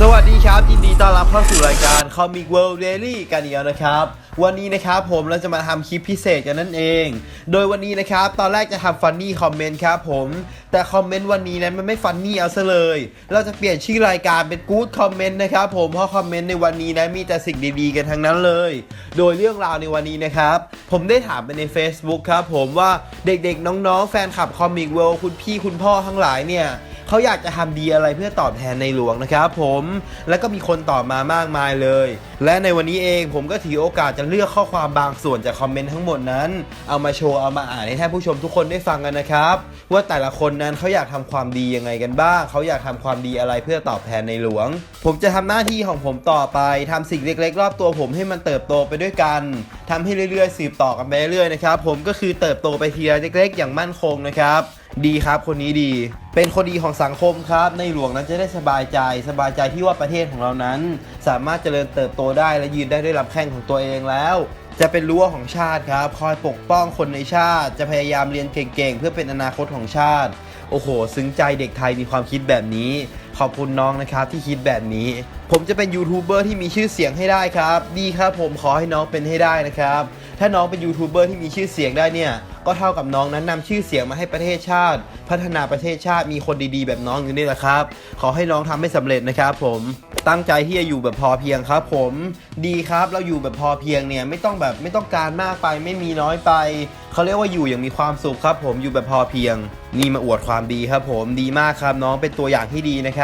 สวัสดีครับ ยินดีต้อนรับเข้าสู่รายการ Comic World Daily กันอีกแล้วนะครับ วันนี้นะครับผมเราจะมาทำคลิปพิเศษกันนั่นเอง โดยวันนี้นะครับ ตอนแรกจะทำฟันนี่คอมเมนต์ครับผม แต่คอมเมนต์วันนี้นั้นมันไม่ฟันนี่เอาซะเลย เราจะเปลี่ยนชื่อรายการเป็น Good Comment นะครับผม เพราะคอมเมนต์ในวันนี้นั้นมีแต่สิ่งดีๆกันทั้งนั้นเลย โดยเรื่องราวในวันนี้นะครับ ผมได้ถามไปใน Facebook ครับผมว่าเด็กๆ น้องๆ แฟนคลับ Comic World คุณพี่คุณพ่อทั้งหลายเนี่ย เขาอยากจะทำดีอะไรเพื่อตอบแทนในหลวงนะครับผมแล้วก็มีคนตอบมามากมายเลย และในวันนี้เองผมก็ถือโอกาสจะเลือกข้อความบางส่วนจากคอมเมนต์ทั้งหมดนั้น เอามาโชว์เอามาอ่านให้ท่านผู้ชมทุกคนได้ฟังกันนะครับว่าแต่ละคนนั้นเขาอยากทำความดียังไงกันบ้าง เขาอยากทำความดีอะไรเพื่อตอบแทนในหลวง ผมจะทำหน้าที่ของผมต่อไปทำสิ่งเล็ก ๆ รอบตัวผมให้มันเติบโตไปด้วยกันทำให้เรื่อยๆสืบต่อกันไปเรื่อยๆนะครับผมก็คือเติบโตไปทีละเล็ก ๆ อย่างมั่นคงนะครับ ดีครับ คนนี้ดี เป็นคนดีของสังคมครับ ในหลวงนั้นจะได้สบายใจ สบายใจที่ว่าประเทศของเรานั้น สามารถเจริญเติบโตได้และยืนได้ด้วยลำแข้งของตัวเองแล้ว จะเป็นรั้วของชาติครับ คอยปกป้องคนในชาติ จะพยายามเรียนเก่งๆ เพื่อเป็นอนาคตของชาติ โอ้โห ซึ้งใจเด็กไทยมีความคิดแบบนี้ ขอบคุณน้องนะครับที่คิดแบบนี้ ผมจะเป็นยูทูบเบอร์ที่มีชื่อเสียงให้ได้ครับดีครับผมขอให้น้องเป็นให้ได้นะครับ ถ้าน้องเป็นยูทูบเบอร์ที่มีชื่อเสียงได้เนี่ยก็เท่ากับน้องนั้นนำชื่อเสียงมาให้ประเทศชาติ พัฒนาประเทศชาติมีคนดีๆ แบบน้องอยู่นี่แหละครับ ขอให้น้องทำให้สำเร็จนะครับผมตั้งใจที่จะอยู่แบบพอเพียงครับ ผมดีครับเราอยู่แบบพอเพียงเนี่ยไม่ต้องแบบไม่ต้องการมากไปไม่มีน้อยไปเขาเรียกว่าอยู่อย่างมีความสุขครับ ผมอยู่แบบพอเพียง นี่มาอวดความดีครับ ผมดีมากครับน้องเป็นตัวอย่างที่ดีนะครับ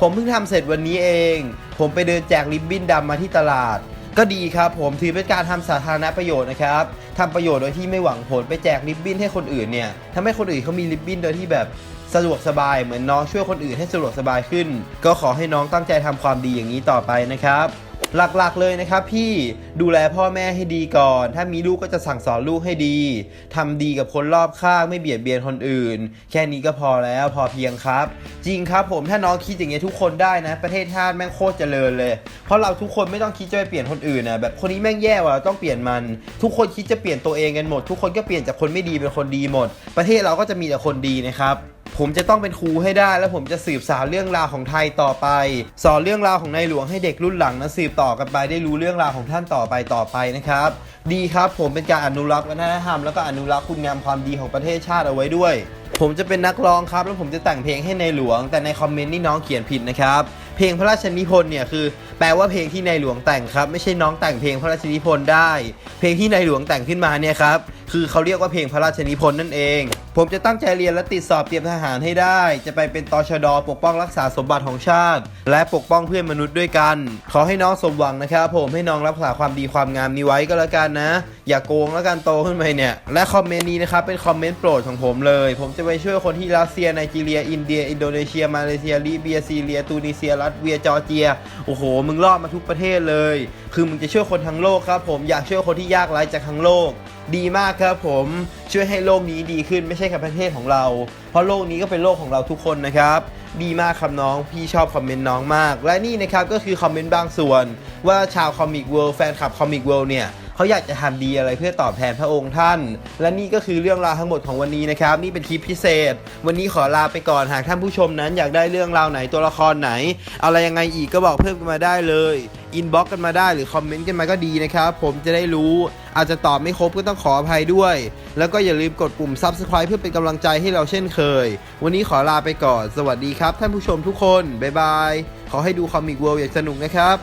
ผมเพิ่งทำเสร็จวันนี้เอง ผมไปเดินแจกริบบิ้นดำมาที่ตลาด ก็ดีครับ ผมถือเป็นการทำสาธารณประโยชน์นะครับทำประโยชน์โดยที่ไม่หวังผลไปแจกริบบิ้นให้คนอื่นเนี่ยทำให้คนอื่นเขามีริบบิ้นโดยที่แบบสะดวกสบายเหมือนน้องช่วยคนอื่นให้สะดวกสบายขึ้น ก็ขอให้น้องตั้งใจทำความดีอย่างนี้ต่อไปนะครับ หลักๆเลยนะครับพี่ดูแลพ่อแม่ให้ดีก่อน ถ้ามีลูกก็จะสั่งสอนลูกให้ดีทำดีกับคนรอบข้างไม่เบียดเบียนคนอื่น แค่นี้ก็พอแล้วพอเพียงครับ จริงครับผมถ้าน้องคิดอย่างเงี้ยทุกคนได้นะ ประเทศชาติแม่งโคตรเจริญเลย เพราะเราทุกคนไม่ต้องคิดจะไปเปลี่ยนคนอื่นนะแบบคนนี้แม่งแย่ว่ะเราต้องเปลี่ยนมัน ทุกคนคิดจะเปลี่ยนตัวเองกันหมด ทุกคนก็เปลี่ยนจากคนไม่ดีเป็นคนดีหมด ประเทศเราก็จะมีแต่คนดีนะครับ ผมจะต้องเป็นครูให้ได้ แล้วผมจะสืบสานเรื่องราวของไทยต่อไป สอนเรื่องราวของในหลวงให้เด็กรุ่นหลังนะสืบต่อกันไปได้รู้เรื่องราวของท่านต่อไปต่อไปนะครับ ดีครับผมเป็นการอนุรักษ์วัฒนธรรมแล้วก็อนุรักษ์คุณงามความดีของประเทศชาติเอาไว้ด้วย ผมจะเป็นนักร้องครับ แล้วผมจะแต่งเพลงให้ในหลวง แต่ในคอมเมนต์นี่น้องเขียนผิดนะครับเพลงพระราชนิพนธ์เนี่ยคือแปลว่าเพลงที่ในหลวงแต่งครับ ไม่ใช่น้องแต่งเพลงพระราชนิพนธ์ได้ เพลงที่ในหลวงแต่งขึ้นมาเนี่ยครับคือเขาเรียกว่าเพลงพระราชนิพนธ์นั่นเอง ผมจะตั้งใจเรียนและติดสอบเตรียมทหารให้ได้ จะไปเป็นตชด ปกป้องรักษาสมบัติของชาติ และปกป้องเพื่อนมนุษย์ด้วยกัน ขอให้น้องสมหวังนะครับผมให้น้องรักษาความดีความงามนี้ไว้ก็แล้วกันนะ อย่าโกงแล้วกันโตขึ้นไปเนี่ย และคอมเมนต์นี้นะครับเป็นคอมเมนต์โปรดของผมเลย ผมจะไปช่วยคนที่รัสเซียไนจีเรีย อินเดีย อินโดนีเซีย มาเลเซียลิเบียซีเรียตูนิเซียรัสเวียจอร์เจียโอ้โหมึงรอดมาทุกประเทศเลย คือมึงจะช่วยคนทั้งโลกครับ ผมอยากช่วยคนที่ยากไร้จากทั้งโลก ดีมากครับผมช่วยให้โลกนี้ดีขึ้นไม่ใช่แค่ประเทศของเรา เพราะโลกนี้ก็เป็นโลกของเราทุกคนนะครับ ดีมากครับน้องพี่ชอบคอมเมนต์น้องมาก และนี่นะครับก็คือคอมเมนต์บางส่วน ว่าชาวคอมิกเวิลด์แฟนคลับคอมิกเวิลด์เนี่ยเขาอยากจะทำดีอะไรเพื่อตอบแทนพระองค์ท่าน และนี่ก็คือเรื่องราวทั้งหมดของวันนี้นะครับ นี่เป็นคลิปพิเศษ วันนี้ขอลาไปก่อนหากท่านผู้ชมนั้นอยากได้เรื่องราวไหนตัวละครไหน อะไรยังไงอีกก็บอกเพิ่มกันมาได้เลย อินบ็อกกันมาได้หรือคอมเมนต์กันมาก็ดีนะครับ ผมจะได้รู้ อาจจะตอบไม่ครบก็ต้องขออภัยด้วย แล้วก็อย่าลืมกดปุ่ม Subscribe เพื่อเป็นกำลังใจให้เราเช่นเคย วันนี้ขอลาไปก่อน สวัสดีครับ ท่านผู้ชมทุกคน บ๊ายบาย ขอให้ดูคอมิกเวิลด์อย่างสนุกนะครับ